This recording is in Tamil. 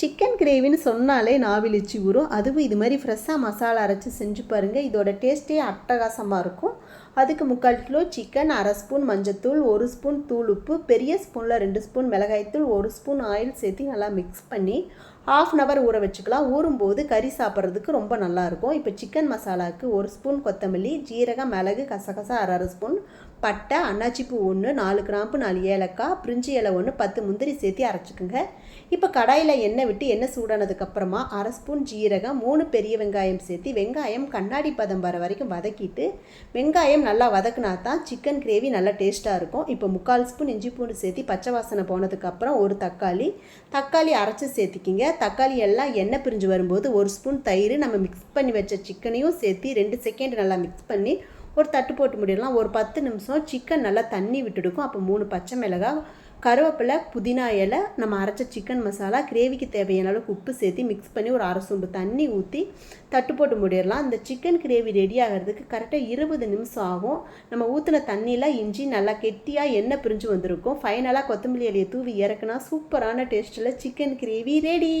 சிக்கன் கிரேவின்னு சொன்னாலே நாவிலிச்சி ஊறும். அதுவும் இது மாதிரி ஃப்ரெஷ்ஷாக மசாலா அரைச்சி செஞ்சு பாருங்கள் இதோட டேஸ்ட்டே அட்டகாசமாக இருக்கும். அதுக்கு முக்கால் கிலோ சிக்கன் அரை ஸ்பூன் மஞ்சத்தூள் ஒரு ஸ்பூன் தூள் உப்பு பெரிய ஸ்பூனில் ரெண்டு ஸ்பூன் மிளகாய்த்தூள் ஒரு ஸ்பூன் ஆயில் சேர்த்து நல்லா மிக்ஸ் பண்ணி ஆஃப் அன் ஹவர் ஊற வச்சுக்கலாம். ஊறும்போது கறி சாப்பிட்றதுக்கு ரொம்ப நல்லாயிருக்கும். இப்போ சிக்கன் மசாலாவுக்கு ஒரு ஸ்பூன் கொத்தமல்லி ஜீரகம் மிளகு கசகசா அரை அரை ஸ்பூன் பட்டை அன்னாச்சிப்பூ ஒன்று நாலு கிராம்பு நாலு ஏலக்காய் பிரிஞ்சி இலை ஒன்று பத்து முந்திரி சேர்த்து அரைச்சிக்கோங்க. இப்போ கடாயில் எண்ணெய் விட்டு எண்ணெய் சூடானதுக்கப்புறமா அரை ஸ்பூன் ஜீரகம் மூணு பெரிய வெங்காயம் சேர்த்து வெங்காயம் கண்ணாடி பதம் வர வரைக்கும் வதக்கிட்டு வெங்காயம் நல்லா வதக்குனா தான் சிக்கன் கிரேவி நல்லா டேஸ்ட்டாக இருக்கும். இப்போ முக்கால் ஸ்பூன் இஞ்சி பூண்டு சேர்த்து பச்சை வாசனை போனதுக்கப்புறம் ஒரு தக்காளி தக்காளி அரைச்சி சேர்த்திக்கிங்க. தக்காளி எல்லாம் எண்ணெய் பிரிஞ்சு வரும்போது ஒரு ஸ்பூன் தயிர் நம்ம மிக்ஸ் பண்ணி வச்ச சிக்கனையும் சேர்த்து ரெண்டு செகண்ட் நல்லா மிக்ஸ் பண்ணி ஒரு தட்டு போட்டு முடிடலாம் ஒரு பத்து நிமிஷம் சிக்கன் நல்லா தண்ணி விட்டுடுக்கும். அப்போ மூணு பச்சை மிளகாய் கருவேப்பிலை புதினா இலை நம்ம அரைச்ச சிக்கன் மசாலா கிரேவிக்கு தேவையான அளவுக்கு உப்பு சேர்த்து மிக்ஸ் பண்ணி ஒரு அரை சொம்பு தண்ணி ஊற்றி தட்டு போட்டு முடிடலாம். இந்த சிக்கன் கிரேவி ரெடி ஆகிறதுக்கு கரெக்டாக இருபது நிமிஷம் ஆகும். நம்ம ஊற்றின தண்ணியில் இஞ்சி நல்லா கெட்டியாக எண்ணெய் பிரிஞ்சு வந்திருக்கும். ஃபைனலாக கொத்தமல்லி இலையை தூவி இறக்குனா சூப்பரான டேஸ்ட்டில் சிக்கன் கிரேவி ரெடி